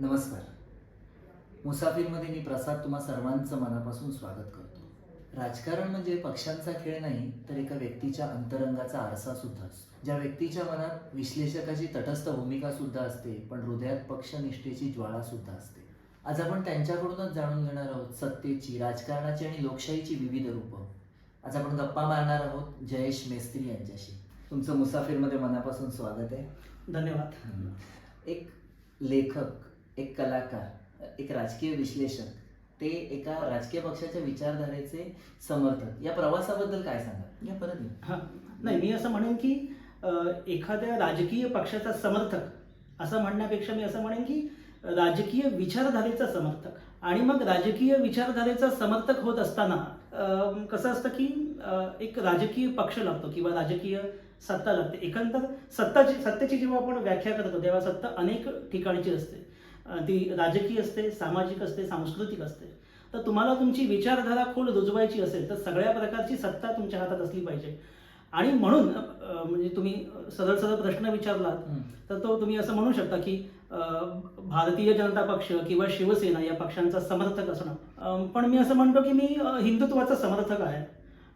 नमस्कार. मुसाफिरमध्ये मी प्रसाद तुम्हा सर्वांचं मनापासून स्वागत करतो. राजकारण म्हणजे पक्षांचा खेळ नाही तर एका व्यक्तीच्या अंतरंगाचा आरसा सुद्धा असतो. ज्या व्यक्तीच्या मनात विश्लेषकाची तटस्थ भूमिका सुद्धा असते पण हृदयात पक्षनिष्ठेची ज्वाळा सुद्धा असते. आज आपण त्यांच्याकडूनच जाणून घेणार आहोत सत्तेची राजकारणाची आणि लोकशाहीची विविध रूपं. आज आपण गप्पा मारणार आहोत जयेश मेस्त्री यांच्याशी. तुमचं मुसाफिरमध्ये मनापासून स्वागत आहे. धन्यवाद. एक लेखक एक कलाकार एक राजकीय विश्लेषक ते एका राजकीय पक्षाच्या विचारधारेचे समर्थक. या प्रवासाबद्दल काय सांगा या परत हां. नाही मी असं म्हणेन की एखाद्या राजकीय पक्षाचा समर्थक असं म्हणण्यापेक्षा मी असं म्हणेन की राजकीय विचारधारेचा समर्थक. आणि मग राजकीय विचारधारेचा समर्थक होत असताना कसं असतं की एक राजकीय पक्ष लागतो किंवा राजकीय सत्ता लागते. एकंदर सत्ताची सत्तेची जेव्हा आपण व्याख्या करतो तेव्हा सत्ता अनेक ठिकाणची असते. ती राजकीय असते सामाजिक असते सांस्कृतिक असते. तर तुम्हाला तुमची विचारधारा खोल रुजवायची असेल तर सगळ्या प्रकारची सत्ता तुमच्या हातात असली पाहिजे. आणि म्हणून म्हणजे तुम्ही सरळ सरळ प्रश्न विचारलात. तर तो तुम्ही असं म्हणू शकता की भारतीय जनता पक्ष किंवा शिवसेना या पक्षांचा समर्थक असणं. पण मी असं म्हणतो की मी हिंदुत्वाचा समर्थक आहे.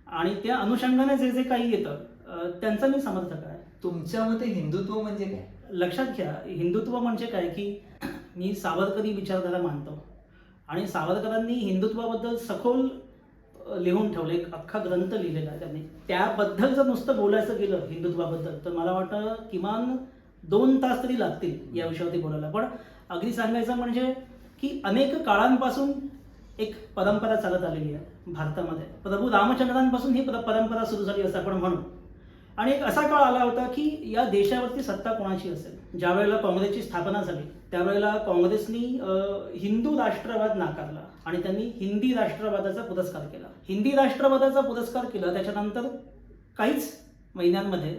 आणि त्या अनुषंगाने जे जे काही येतं त्यांचा मी समर्थक आहे. तुमच्या मते हिंदुत्व म्हणजे काय? लक्षात घ्या हिंदुत्व म्हणजे काय की मी सावरकरी विचारधारा मानतो. आणि सावरकरांनी हिंदुत्वाबद्दल सखोल लिहून ठेवलं एक अख्खा ग्रंथ लिहिलेला आहे त्यांनी. त्याबद्दल जर नुसतं बोलायचं गेलं हिंदुत्वाबद्दल तर मला वाटतं किमान दोन तास तरी लागतील या विषयावरती बोलायला. पण अगदी सांगायचं म्हणजे की अनेक काळांपासून एक परंपरा चालत आलेली आहे भारतामध्ये. प्रभू रामचंद्रांपासून ही परंपरा सुरू झाली असं आपण म्हणू. आणि एक असा काळ आला होता की या देशावरती सत्ता कोणाची असेल? ज्या वेळेला काँग्रेसची स्थापना झाली त्यावेळेला काँग्रेसनी हिंदू राष्ट्रवाद नाकारला आणि त्यांनी हिंदी राष्ट्रवादाचा पुरस्कार केला. हिंदी राष्ट्रवादाचा पुरस्कार केला त्याच्यानंतर काहीच महिन्यांमध्ये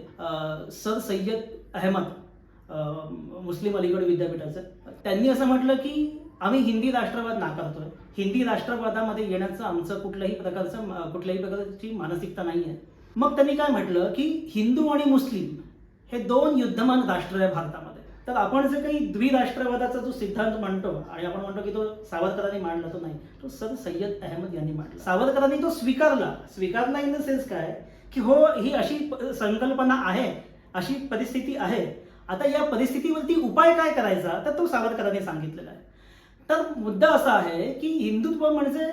सर सय्यद अहमद मुस्लिम अलीगड विद्यापीठाचं त्यांनी असं म्हटलं की आम्ही हिंदी राष्ट्रवाद नाकारतोय. हिंदी राष्ट्रवादामध्ये येण्याचं आमचं कुठल्याही प्रकारचं कुठल्याही प्रकारची मानसिकता नाही आहे मग त्यांनी काय म्हटलं की हिंदू आणि मुस्लिम हे दोन युद्धमान राष्ट्र आहे भारतामध्ये. तर आपण जे काही द्विराष्ट्रवादाचा जो सिद्धांत म्हणतो आणि आपण म्हणतो की तो सावरकरांनी मांडला तो नाही तो सर सय्यद अहमद यांनी मांडला. सावरकरांनी तो स्वीकारला. स्वीकारला इन द सेन्स काय? की हो ही अशी संकल्पना आहे अशी परिस्थिती आहे. आता या परिस्थितीवरती उपाय काय करायचा? तर तो सावरकरांनी सांगितलेला आहे. तर मुद्दा असा आहे की हिंदुत्व म्हणजे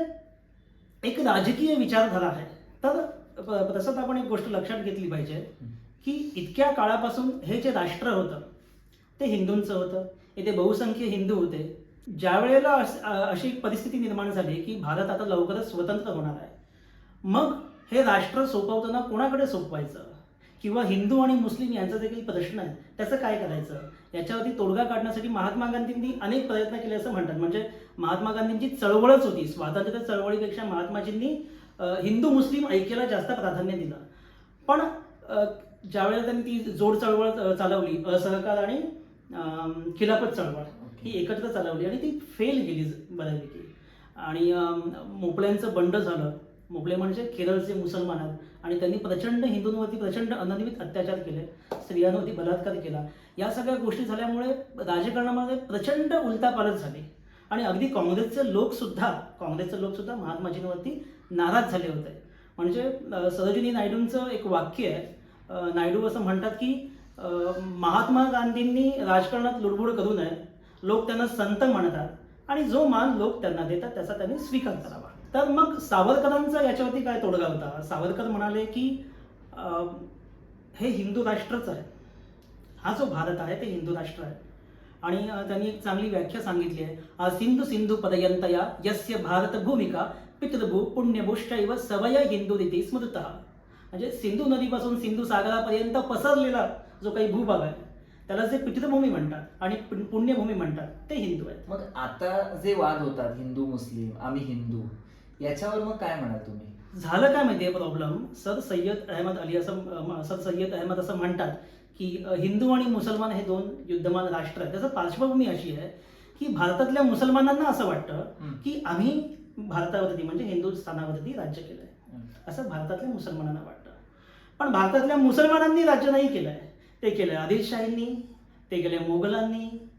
एक राजकीय विचारधारा आहे. तर तसंच आपण एक गोष्ट लक्षात घेतली पाहिजे की इतक्या काळापासून हे जे राष्ट्र होतं ते हिंदूंचं होतं इथे बहुसंख्य हिंदू होते ज्या वेळेला अश- परिस्थिती निर्माण झाली की भारत आता लवकरच स्वतंत्र होणार आहे. मग हे राष्ट्र सोपवताना कोणाकडे सोपवायचं? किंवा हिंदू आणि मुस्लिम यांचा जे काही प्रश्न आहे. त्याचं काय करायचं? याच्यावरती तोडगा काढण्यासाठी महात्मा गांधींनी अनेक प्रयत्न केले असं म्हणतात. म्हणजे महात्मा गांधींची चळवळच होती. स्वातंत्र्य चळवळीपेक्षा महात्माजींनी हिंदू मुस्लिम ऐक्याला जास्त प्राधान्य दिलं. पण ज्यावेळेला त्यांनी ती जोड चळवळ चालवली असहकार आणि खिलाफत चळवळ ही एकत्र चालवली आणि ती फेल गेली बऱ्यापैकी. आणि मोपळ्यांचं बंड झालं. मोपळे म्हणजे केरळचे मुसलमान आहेत. आणि त्यांनी प्रचंड हिंदूंवरती प्रचंड अनन्वित अत्याचार केले. स्त्रियांवरती बलात्कार केला. या सगळ्या गोष्टी झाल्यामुळे राजकारणामध्ये प्रचंड उलटापालट झाली. आणि अगदी काँग्रेसचे लोक सुद्धा काँग्रेसचे लोक सुद्धा महात्माजींवरती नाराज झाले होते. म्हणजे सरोजिनी नायडूंचं एक वाक्य आहे. नायडू असं म्हणतात की महात्मा गांधींनी राजकारणात लुडबुड करू नये. लोक त्यांना संत म्हणतात. आणि जो मान लोक त्यांना देतात त्याचा त्यांनी स्वीकार करावा. तर मग सावरकरांचा याच्यावरती काय तोडगा होता? सावरकर म्हणाले की अ, हे हिंदू राष्ट्रच आहे. हा जो भारत आहे ते हिंदू राष्ट्र आहे. आणि त्यांनी एक चांगली व्याख्या सांगितली आहे. सिंधू सिंधू पर्यंत या यस्य भारत भूमिका पितृभू पुण्यभूश्चैव सवय हिंदू रीती स्मृत। म्हणजे सिंधू नदीपासून सिंधू सागरापर्यंत पसरलेला जो काही भूभाग आहे त्याला जे पितृभूमी म्हणतात आणि पुण्य- पुण्यभूमी म्हणतात ते हिंदू आहेत. मग आता जे वाद होतात हिंदू मुस्लिम आम्ही हिंदू याच्यावर मग काय म्हणाल तुम्ही? झालं काय माहितीये प्रॉब्लेम सर सय्यद अहमद अली असं सर सय्यद अहमद असं म्हणतात की हिंदू आणि मुसलमान हे दोन युद्धमान राष्ट्र आहेत. त्याचं पार्श्वभूमी अशी आहे की भारतातल्या मुसलमानांना असं वाटतं. की आम्ही भारतावरती म्हणजे हिंदुस्थानावरती राज्य केलंय. असं भारतातल्या मुसलमानांना वाटतं. पण भारतातल्या मुसलमानांनी राज्य नाही केलंय. ते केलंय आदिलशाहींनी ते केले मोगलांनी.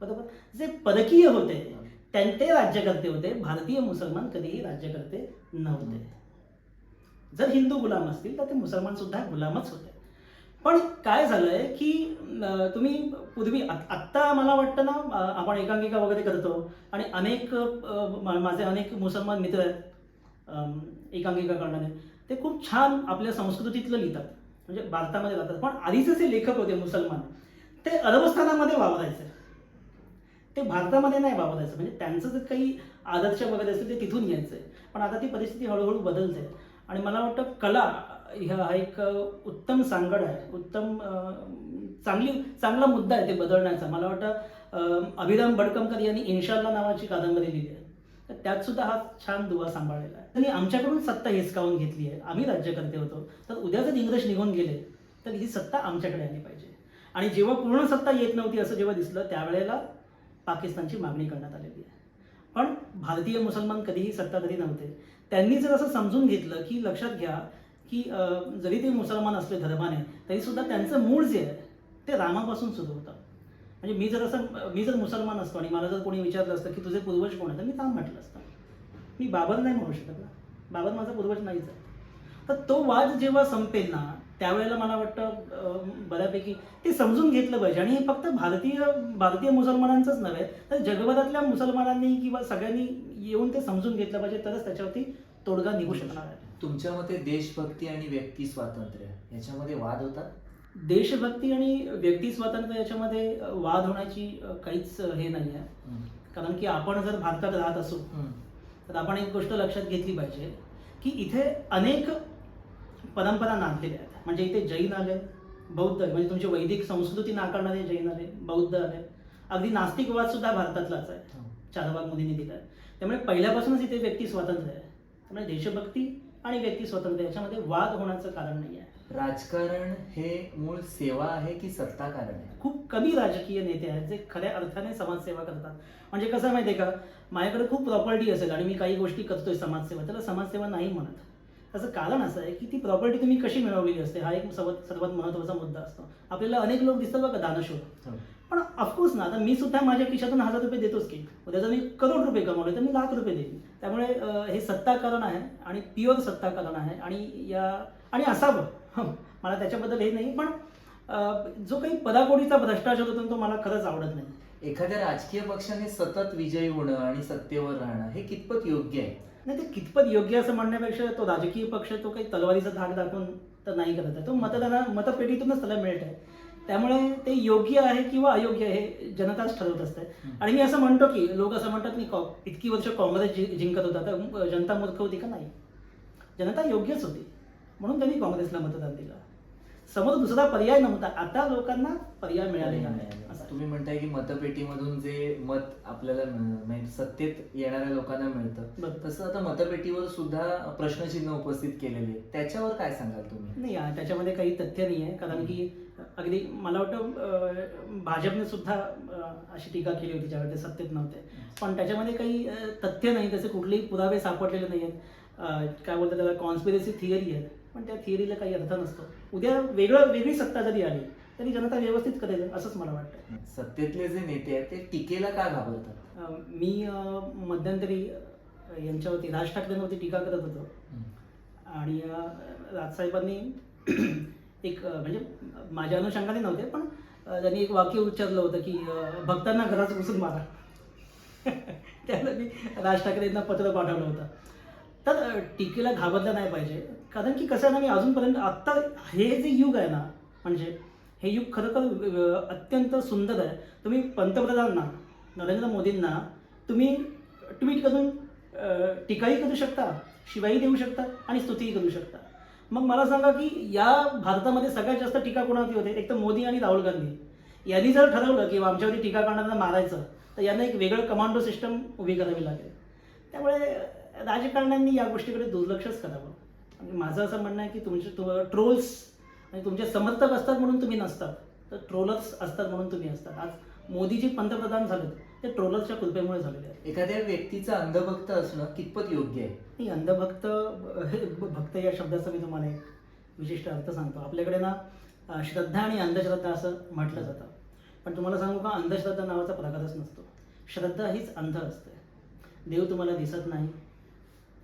बरोबर? जे परकीय होते त्यां ते राज्यकर्ते होते. भारतीय मुसलमान कधीही राज्यकर्ते नव्हते. जर हिंदू गुलाम असतील तर ते मुसलमान सुद्धा गुलामच होते. पण काय झालंय की तुम्ही पूर्वी आत्ता मला वाटतं ना आपण एकांकिका वगैरे करतो आणि अनेक माझे अनेक मुसलमान मित्र आहेत एकांकिका करणारे ते खूप छान आपल्या संस्कृतीतलं लिहितात म्हणजे भारतामध्ये राहतात पण आधीचे जे लेखक होते मुसलमान ते अरबस्थानामध्ये वावरायचे. ते भारतामध्ये नाही वावरायचं म्हणजे त्यांचं जर काही आदर्श वगैरे असतील ते तिथून घ्यायचं पण आता ती परिस्थिती हळूहळू बदलते. आणि मला वाटतं कला हा एक उत्तम सांगड आहे. उत्तम चांगली चांगला मुद्दा आहे ते बदलण्याचा. मला वाटतं अभिराम बडकमकर यांनी इन्शाल्ला नावाची कादंबरी लिहिली आहे. तर त्यात सुद्धा हा छान दुवा सांभाळलेला आहे. त्यांनी आमच्याकडून सत्ता हिसकावून घेतली आहे. आम्ही राज्यकर्ते होतो. तर उद्या जर इंग्रज निघून गेले तर ही सत्ता आमच्याकडे आली पाहिजे. आणि जेव्हा पूर्ण सत्ता येत नव्हती असं जेव्हा दिसलं त्यावेळेला पाकिस्तानची मागणी करण्यात आलेली आहे. पण भारतीय मुसलमान कधीही सत्ताधारी नव्हते. त्यांनी जर असं समजून घेतलं की लक्षात घ्या की जरी ते मुसलमान असले धर्माने तरी सुद्धा त्यांचं मूळ जे आहे ते रामापासून सुरू होतं. म्हणजे मी जर असं मी जर मुसलमान असतो आणि मला जर कोणी विचारलं असतं की तुझे पूर्वज कोण आहेत तर मी काम म्हटलं असतं. मी बाबर नाही म्हणू शकत ना. बाबर माझा पूर्वज नाहीच आहे. तर तो वाद जेव्हा संपेल ना त्यावेळेला मला वाटतं बऱ्यापैकी ते समजून घेतलं पाहिजे. आणि हे फक्त भारतीय भारतीय मुसलमानांचंच नव्हे तर जगभरातल्या मुसलमानांनी किंवा सगळ्यांनी येऊन ते समजून घेतलं पाहिजे तरच त्याच्यावरती तोडगा निघू शकणार आहे. तुमच्या मते देशभक्ती आणि व्यक्ती स्वातंत्र्य याच्यामध्ये वाद होता? देशभक्ती आणि व्यक्ती स्वातंत्र्य याच्यामध्ये वाद होण्याची काहीच हे नाही आहे कारण की आपण जर भारतात राहत असू तर आपण एक गोष्ट लक्षात घेतली पाहिजे की इथे अनेक परंपरा नांदलेल्या आहेत. म्हणजे इथे जैन आले बौद्ध म्हणजे तुमची वैदिक संस्कृती नाकारणारे जैन आले बौद्ध आले. अगदी नास्तिकवाद सुद्धा भारतातलाच आहे. चारबाग मोदींनी दिला आहे त्यामुळे पहिल्यापासूनच इथे व्यक्ती स्वातंत्र्य आहे. त्यामुळे देशभक्ती आणि व्यक्ती स्वातंत्र्य याच्यामध्ये वाद होण्याचं कारण नाही आहे. राजकारण हे मूळ सेवा आहे की सत्ताकारण आहे? खूप कमी राजकीय नेते आहेत जे खऱ्या अर्थाने समाजसेवा करतात. म्हणजे कसं माहिती आहे का? माझ्याकडे खूप प्रॉपर्टी असेल आणि मी काही गोष्टी करतोय समाजसेवा त्याला समाजसेवा नाही म्हणत. त्याचं कारण असं आहे की ती प्रॉपर्टी तुम्ही कशी मिळवलेली असते? हा एक सर्वात सर्वात महत्त्वाचा मुद्दा असतो. आपल्याला अनेक लोक दिसतात बघा दानशूर. हो. पण ऑफकोर्स ना आता मी सुद्धा माझ्या खिशातून हजार रुपये देतोच की उद्या जर मी करोड रुपये कमवले तर मी लाख रुपये देईन. त्यामुळे हे सत्ताकरण आहे आणि प्युअर सत्ताकरण आहे आणि या आणि असावं. मला त्याच्याबद्दल हे नाही पण जो काही पदाकोडीचा भ्रष्टाचार होतो तो मला खरंच आवडत नाही. एखाद्या राजकीय पक्षाने सतत विजयी होणं आणि सत्तेवर राहणं हे कितपत योग्य आहे? नाही ते कितपत योग्य असं म्हणण्यापेक्षा तो राजकीय पक्ष तो काही तलवारीचा धाक दाखवून तर नाही करत आहे. तो मतदाना मतपेटीतूनच त्याला मिळत आहे. त्यामुळे ते योग्य आहे किंवा अयोग्य आहे हे जनताच ठरवत असते आणि मी असं म्हणतो की लोक असं म्हणतात की इतकी वर्ष काँग्रेस जि- जिंकत होता तर जनता मूर्ख होती का नाही? जनता योग्यच होती. म्हणून त्यांनी काँग्रेसला मतदान दिलं. समोर दुसरा पर्याय नव्हता. आता लोकांना पर्याय मिळालेला आहे. तुम्ही म्हणताय की मतपेटीमधून जे मत आपल्याला म्हणजे सत्तेत येणाऱ्या लोकांना मिळतं. तसं आता मतपेटीवर सुद्धा प्रश्नचिन्ह उपस्थित केलेले. त्याच्यावर काय सांगाल तुम्ही? नाही त्याच्यामध्ये काही तथ्य नाही आहे कारण की अगदी मला वाटतं भाजपने सुद्धा अशी टीका केली होती ज्यावेळी ते सत्तेत नव्हते. पण त्याच्यामध्ये काही तथ्य नाही त्याचे कुठलेही पुरावे सापडलेले नाही आहेत. काय बोलतात त्याला कॉन्स्पिरसी थिअरी आहे पण त्या थिअरीला काही अर्थ नसतो. उद्या वेगळं वेगळी सत्ता जरी आली तरी जनता व्यवस्थित करेल असंच मला वाटतं. सत्तेतले जे नेते आहेत ते टीकेला का घाबरतात? मी मध्यंतरी यांच्यावरती राज ठाकरेंवरती टीका करत होतो. आणि राजसाहेबांनी एक म्हणजे माझ्या अनुषंगाने नव्हते पण त्यांनी एक वाक्य उच्चारलं होतं की भक्तांना घरात घुसून मारा. त्याला मी राज ठाकरेंना पत्र पाठवलं होतं. तर टीकेला घाबरलं नाही पाहिजे. कारण की कसं आहे ना मी अजूनपर्यंत आत्ता हे जे युग आहे ना म्हणजे हे युग खरोखर अत्यंत सुंदर आहे. तुम्ही पंतप्रधानांना नरेंद्र मोदींना तुम्ही ट्विट करून टीकाही करू शकता शिवाई देऊ शकता आणि स्तुतीही करू शकता. मग मला सांगा की या भारतामध्ये सगळ्यात जास्त टीका कोणावरती होते? एक तर मोदी आणि राहुल गांधी. यांनी जर ठरवलं की आमच्यावरती टीका करणाऱ्यांना मारायचं तर यांना एक वेगळं कमांडो सिस्टम उभी करावी लागेल. त्यामुळे राजकारण्यांनी या गोष्टीकडे दुर्लक्षच करावं. आणि माझं असं म्हणणं आहे की तुमचे ट्रोल्स आणि तुमचे समर्थक असतात म्हणून तुम्ही नसतात. तर ट्रोलर्स असतात म्हणून तुम्ही असतात. आज मोदीजी पंतप्रधान झालेत. ते ट्रोलर्सच्या कृपेमुळे झालेले आहेत. एखाद्या व्यक्तीचं अंधभक्त असणं कितपत योग्य आहे? नाही अंधभक्त हे भक्त या शब्दाचा मी तुम्हाला एक विशिष्ट अर्थ सांगतो. आपल्याकडे ना अं, श्रद्धा आणि अंधश्रद्धा असं म्हटलं जातं. पण तुम्हाला सांगू का अंधश्रद्धा नावाचा प्रकारच नसतो. श्रद्धा हीच अंध असते. देव तुम्हाला दिसत नाही.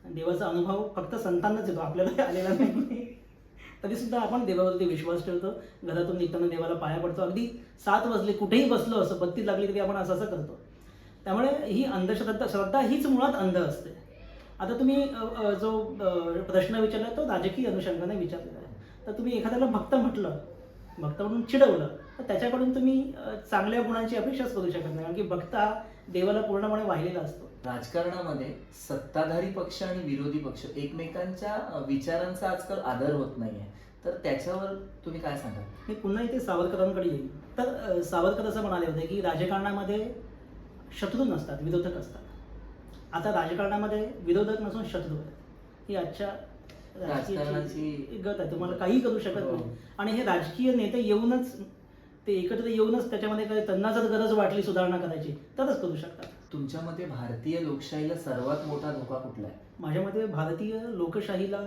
देवाचा अनुभव फक्त संतांनाच येतो. आपल्याला आलेला नाही. तरी सुद्धा आपण देवावरती विश्वास ठेवतो. घरातून निघताना देवाला पाया पडतो. अगदी सात वाजले कुठेही बसलो असं बत्ती लागली तरी आपण असं असं करतो. त्यामुळे ही अंधश्रद्धा श्रद्धा हीच मुळात अंध असते. आता तुम्ही जो प्रश्न विचारला तो राजकीय अनुषंगाने विचारलेला आहे. तर तुम्ही एखाद्याला भक्त म्हटलं भक्त म्हणून चिडवलं तर त्याच्याकडून तुम्ही चांगल्या गुणांची अपेक्षाच करू शकत नाही. कारण की भक्त हा देवाला पूर्णपणे वाहिलेला असतो. राजकारणामध्ये सत्ताधारी पक्ष आणि विरोधी पक्ष एकमेकांच्या विचारांचा आजकाल आदर होत नाहीये. तर त्याच्यावर तुम्ही काय सांगाल? मी पुन्हा इथे सावरकरांकडे येईल तर सावरकर असं म्हणाले होते की राजकारणामध्ये शत्रू नसतात विरोधक असतात. आता राजकारणामध्ये विरोधक नसून शत्रू आहेत. ही आजच्या राजकारणाची राजकीय गत आहे. तुम्हाला काही करू शकत हो. नाही. आणि हे राजकीय नेते येऊनच ते एकत्र येऊनच त्याच्यामध्ये काही त्यांना जर गरज वाटली सुधारणा करायची तरच करू शकतात. तुमच्या मते भारतीय लोकशाहीला सर्वात मोठा धोका कुठला आहे? माझ्या मते भारतीय लोकशाहीला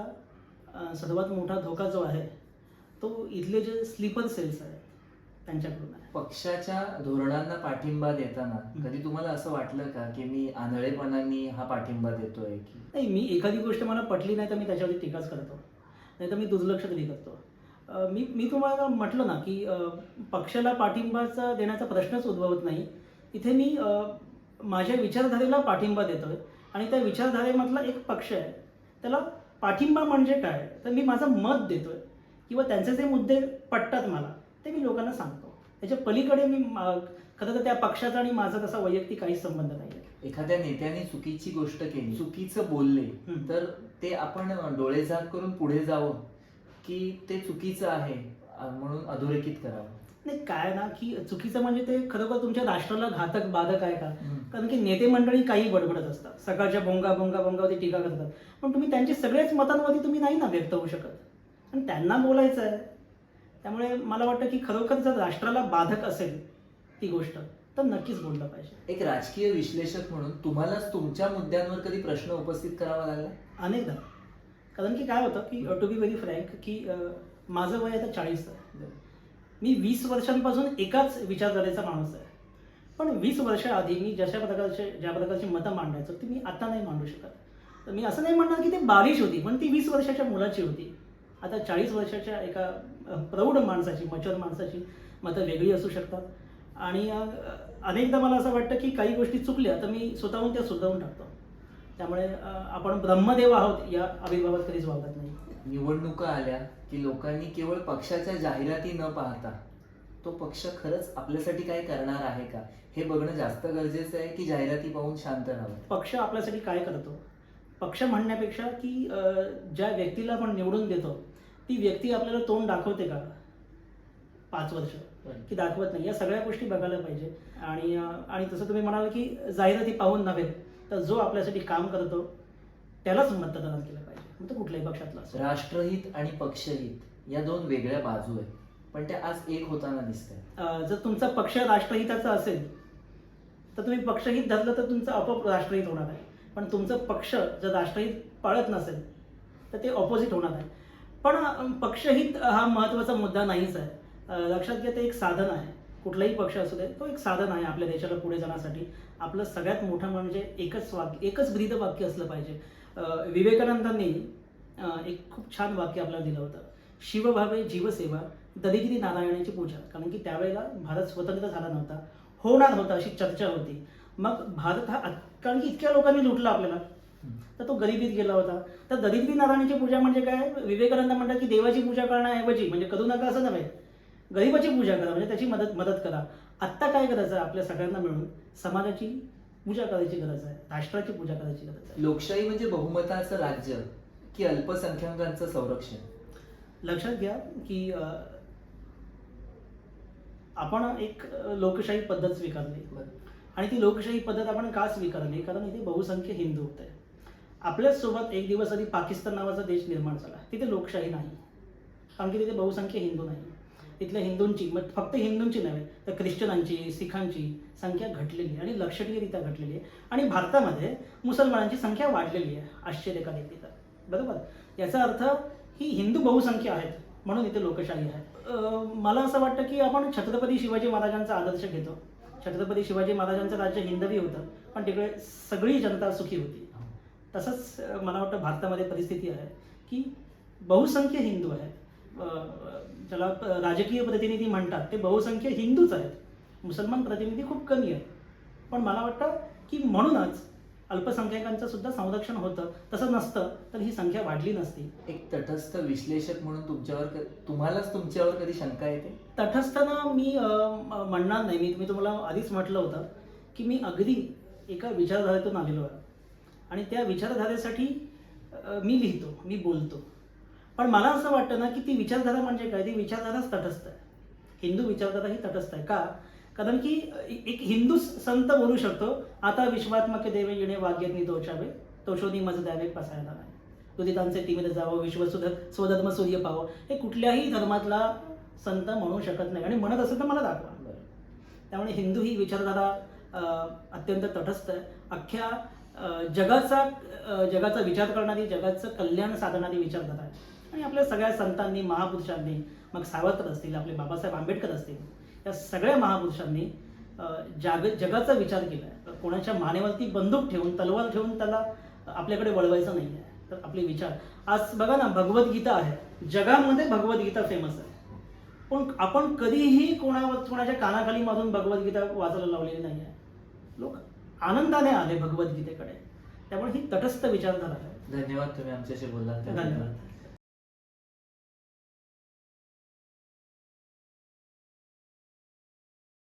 सर्वात मोठा धोका जो आहे तो इथले जे स्लीपर सेल्स आहेत त्यांच्याकडून पक्षाच्या धोरणांना पाठिंबा देताना कधी तुम्हाला असं वाटलं का की मी आंधळेपणाने हा पाठिंबा देतोय की? नाही मी एखादी गोष्ट मला पटली नाही तर मी त्याच्यावरती टीकाच करतो नाही तर मी दुर्लक्ष तरी करतो मी मी तुम्हाला म्हटलं ना की पक्षाला पाठिंबाचा देण्याचा प्रश्नच उद्भवत नाही. इथे मी माझ्या विचारधारेला पाठिंबा देतोय आणि त्या विचारधारेमधला एक पक्ष आहे. त्याला पाठिंबा म्हणजे काय? तर मी माझं मत देतोय किंवा त्यांचे जे मुद्दे पटतात मला ते मी लोकांना सांगतो. त्याच्या पलीकडे मी खरं तर त्या पक्षाचा आणि माझा तसा वैयक्तिक काहीच संबंध नाही एखाद्या नेत्याने चुकीची गोष्ट केली चुकीचं बोलले. तर ते आपण डोळेझाक करून पुढे जावं की ते चुकीचं आहे म्हणून अधोरेखित करावं? नाही काय ना की चुकीचं म्हणजे ते खरोखर तुमच्या राष्ट्राला घातक बाधक आहे का. कारण की नेते मंडळी काही बडबडत असतात. सकाळच्या बोंगा बोंगा बोंगावरती टीका करतात. पण तुम्ही त्यांची सगळ्याच मतांवरती तुम्ही नाही ना व्यक्त होऊ शकत. आणि त्यांना बोलायचं आहे त्यामुळे मला वाटतं की खरोखर जर राष्ट्राला बाधक असेल ती गोष्ट तर नक्कीच बोललं पाहिजे. एक राजकीय विश्लेषक म्हणून तुम्हालाच तुमच्या मुद्द्यांवर कधी प्रश्न उपस्थित करावा लागला? अनेकदा. कारण की काय होतं की टू बी व्हेरी फ्रँक की माझं वय आता चाळीस आहे. मी वीस वर्षांपासून एकाच विचारधारेचा माणूस आहे. पण वीस वर्षाआधी मी जशा प्रकारचे ज्या प्रकारची मतं मांडायचो ती मी आता नाही मांडू शकत. तर मी असं नाही म्हणणार की ती बालिश होती पण ती वीस वर्षाच्या मुलाची होती. आता चाळीस वर्षाच्या एका प्रौढ माणसाची मचर माणसाची मतं वेगळी असू शकतात. आणि अनेकदा मला असं वाटतं की काही गोष्टी चुकल्या तर मी स्वतःहून त्या सुधारून टाकतो. त्यामुळे आपण ब्रह्मदेव आहोत या अभिभावात कधीच वागत नाही. निवडणुका आल्या की लोकांनी केवळ पक्षाच्या जाहिराती न पाहता तो पक्ष खरंच आपल्यासाठी काय करणार आहे का? हे बघणं जास्त गरजेचं आहे की जाहिराती पाहून शांत राहावं? पक्ष आपल्यासाठी काय करतो? पक्ष म्हणण्यापेक्षा की ज्या व्यक्तीला आपण निवडून देतो ती व्यक्ती आपल्याला तोंड दाखवते का? पाच वर्ष. की दाखवत नाही. या सगळ्या गोष्टी बघायला पाहिजे. आणि आणि तसं तुम्ही म्हणाल की जाहिराती पाहून नव्हे तर जो आपल्यासाठी काम करतो त्यालाच मतदान केलं पाहिजे. मग तो कुठल्याही पक्षातला राष्ट्रहित आणि पक्षहित या दोन वेगळ्या बाजू आहेत. पण त्या आज एक होताना दिसत आहेत अ, जर तुमचा पक्ष राष्ट्रहिताचा असेल तर तुम्ही पक्षहित धरलं तर तुमचं आपोआप राष्ट्रहित होणार आहे. पण तुमचं पक्ष जर राष्ट्रहित पाळत नसेल तर ते ऑपोजिट होणार आहे. पण पक्षहित हा महत्त्वाचा मुद्दा नाहीच आहे. लक्षात घ्या ते एक साधन आहे. कुठलाही पक्ष असू दे तो एक साधन आहे आपल्या देशाला पुढे जाण्यासाठी. आपलं सगळ्यात मोठं म्हणजे एकच वाक्य एकच ब्रीद वाक्य असलं पाहिजे. विवेकानंदांनी एक खूप छान वाक्य आपल्याला दिलं होतं. शिवभावे जीवसेवा दरिद्री नारायणाची पूजा. कारण की त्यावेळेला भारत स्वतंत्र झाला नव्हता. होणार होता अशी चर्चा होती. मग भारत हा कारण की इतक्या लोकांनी लुटला आपल्याला. तर तो गरिबीत गेला होता. तर दरिद्री नारायणाची पूजा म्हणजे काय? विवेकानंद म्हणतात की देवाची पूजा करण्याऐवजी म्हणजे करू नका असं नव्हे. गरिबाची पूजा करा म्हणजे त्याची मदत मदत करा. आत्ता काय करायचं आहे आपल्या सगळ्यांना मिळून? समाजाची पूजा करायची गरज आहे. राष्ट्राची पूजा करायची गरज आहे. लोकशाही म्हणजे बहुमताचं राज्य की अल्पसंख्याकांचं संरक्षण? लक्षात घ्या की आपण एक लोकशाही पद्धत स्वीकारली. आणि ती लोकशाही पद्धत आपण का स्वीकारली? कारण इथे बहुसंख्य हिंदू होते. आपल्याच सोबत एक दिवस आधी पाकिस्तान नावाचा देश निर्माण झाला. तिथे लोकशाही नाही. कारण की तिथे बहुसंख्य हिंदू नाही. तिथल्या हिंदूंची मग फक्त हिंदूंची नव्हे तर ख्रिश्चनांची सिखांची संख्या घटलेली आहे आणि लक्षणीयरित्या घटलेली आहे. आणि भारतामध्ये मुसलमानांची संख्या वाढलेली आहे आश्चर्यकारक तिथं. बरोबर? याचा अर्थ ही हिंदू बहुसंख्य आहेत म्हणून इथे लोकशाही आहे. मला असं वाटतं की आपण छत्रपती शिवाजी महाराजांचा आदर्श घेतो. छत्रपती शिवाजी महाराजांचं राज्य हिंदवी होतं पण तिकडे सगळी जनता सुखी होती. तसंच मला वाटतं भारतामध्ये परिस्थिती आहे की बहुसंख्य हिंदू आहेत. ज्याला राजकीय प्रतिनिधी म्हणतात ते बहुसंख्य हिंदूच आहेत. मुसलमान प्रतिनिधी खूप कमी आहेत. पण मला वाटतं की म्हणूनच अल्पसंख्याकांचं सुद्धा संरक्षण होतं. तसं नसतं तर ही संख्या वाढली नसती. एक तटस्थ विश्लेषक म्हणून तुमच्यावर तुम्हालाच तुमच्यावर कधी शंका येते तटस्थना मी म्हणणार नाही. मी मी तुम्हाला आधीच म्हटलं होतं की मी अगदी एका विचारधारेतून आलेलो आहे. आणि त्या विचारधारेसाठी मी लिहितो मी बोलतो. पण मला असं वाटतं ना की ती विचारधारा म्हणजे काय? ती विचारधाराच तटस्थ आहे. हिंदू विचारधारा ही तटस्थ आहे. का? कारण की एक हिंदू संत बोलू शकतो आता विश्वात्मक देवे येणे वाग्यज्ञ दोषावे तोषोनी मज द्यावे पसायला नाही दुदितांचे तिमिर जावं विश्वसुध स्वधर्म सूर्य पावं. हे कुठल्याही धर्मातला संत म्हणू शकत नाही. आणि म्हणत असेल तर मला दाखवा. त्यामुळे हिंदू ही विचारधारा अत्यंत तटस्थ आहे. अख्ख्या जगाचा जगाचा विचार करणारी जगाचं कल्याण साधणारी विचारधारा आहे. आणि आपल्या सगळ्या संतांनी महापुरुषांनी मग सावरकर असतील आपले बाबासाहेब आंबेडकर असतील या सगळ्या महापुरुषांनी जाग जगाचा विचार केला आहे. कोणाच्या मानेवरती बंदूक ठेवून तलवार ठेवून त्याला आपल्याकडे वळवायचं नाही आहे. तर आपले विचार. आज बघा ना भगवद्गीता आहे. जगामध्ये भगवद्गीता फेमस आहे. पण आपण कधीही कोणावर कोणाच्या कानाखाली मधून भगवद्गीता वाचायला लावलेली नाही आहे. लोक आनंदाने आले भगवद्गीतेकडे. त्यामुळे ही तटस्थ विचारधारा आहे. धन्यवाद तुम्ही आमच्याशी बोललात. धन्यवाद.